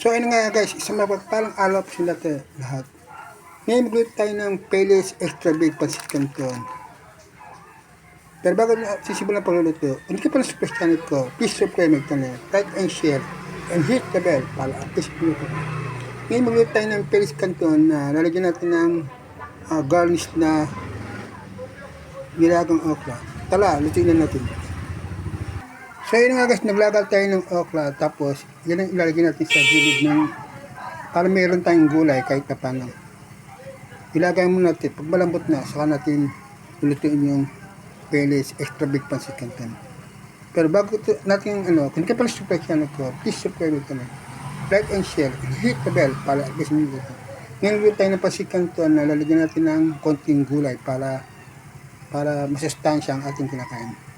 So ayun nga guys, isang mapagpalang araw po sila tayo lahat. Ngayon magluto tayo ng Peles Extra Big Pancit Canton. Pero bago na sisimulan pagluluto, hindi ka pa sa first channel ko, please subscribe my channel, like and share, and hit the bell para at least magluto. Ngayon magluto tayo ng Peles Canton na lalagyan natin ng ah, garnish na nilagang okra. Tala, lutuin na natin. So yun nga guys, naglagal tayo ng okra tapos yan ang ilalagay natin sa gilid ng para meron tayong gulay kahit na paano. Ilagay muna natin, pag malambot na, saka natin lulutuin yung Peles Extra Big Pancit Canton. Pero bago to, natin ano, kung ka pala subscribe channel ko, please subscribe ito na. Like and share, and hit the bell para at least hindi ito. Ngayon luluto tayo ng Pancit Canton na lalagyan natin ng konting gulay para para masustansya ang ating kinakain.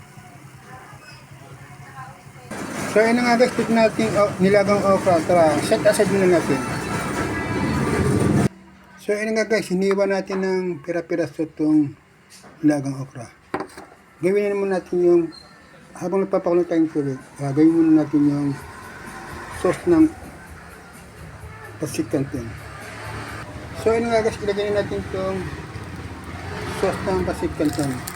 So yun na guys, tignan natin oh, nilagang okra. Tara, set aside muna natin. So yun nga guys, hiniwa natin ng pira-piraso itong nilagang okra. Gawin na muna natin yung, habang nagpapakulo tayong tubig, uh, gawin muna natin yung sauce ng pancit canton. So yun nga guys, ilagay na natin itong sauce ng pancit canton.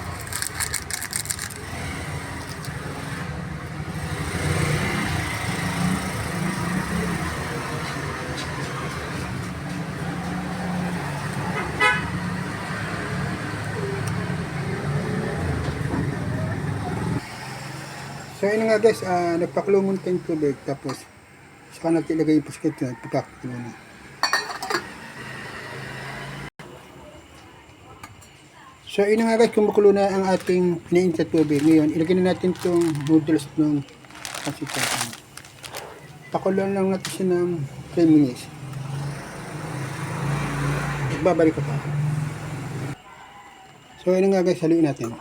So yun nga guys, uh, nagpakulo muna tayong tubig tapos saka natin ilagay yung pancit canton at pagkakulo na. So yun na nga guys, kumukulo na ang ating pinainit sa tubig. Ngayon, ilagay na natin itong noodles ng pancit canton. Pakuloan lang natin siya ng 3 minutes. Babalik ko pa. So yun na nga guys, haluin natin.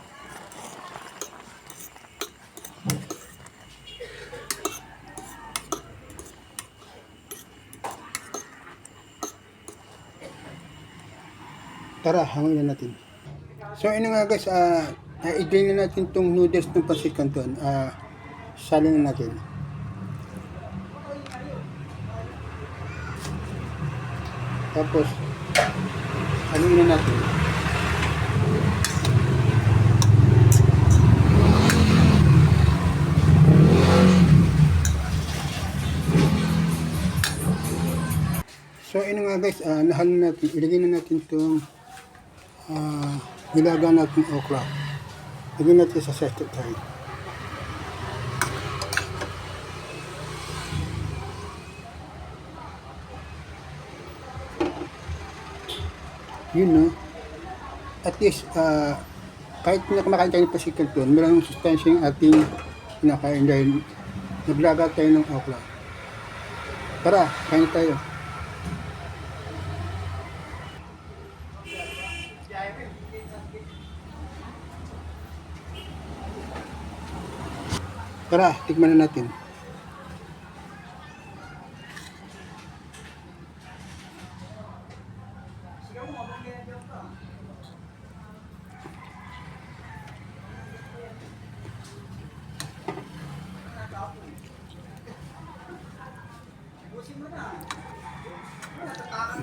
Tara, hangin na natin. So na nga guys, ah i-drain na natin itong noodles ng pancit canton. Ah, salin na natin. Tapos, haluin na natin. So yun nga guys, ah nahalo natin, ilagay na natin itong ah nilaga natin okra. Lagyan natin sa sestet tayo. Yun no. At least, ah kahit na kumakain tayo ng pasikal doon, meron sustansya yung ating kinakain dahil naglaga tayo ng okra. Tara, kain tayo. Tara, tikman na natin.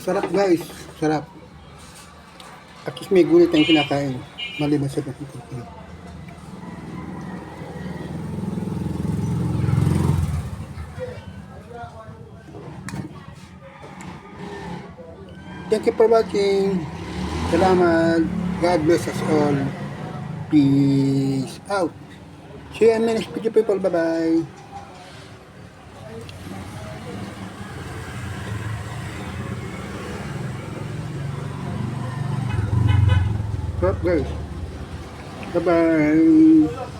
Sarap guys, sarap. At least may gulay tayong kinakain. Maliban sa pagkakas. Thank you for watching. Salamat. God bless us all. Peace out. See you in the next video people. Bye-bye. Stop guys. Bye-bye.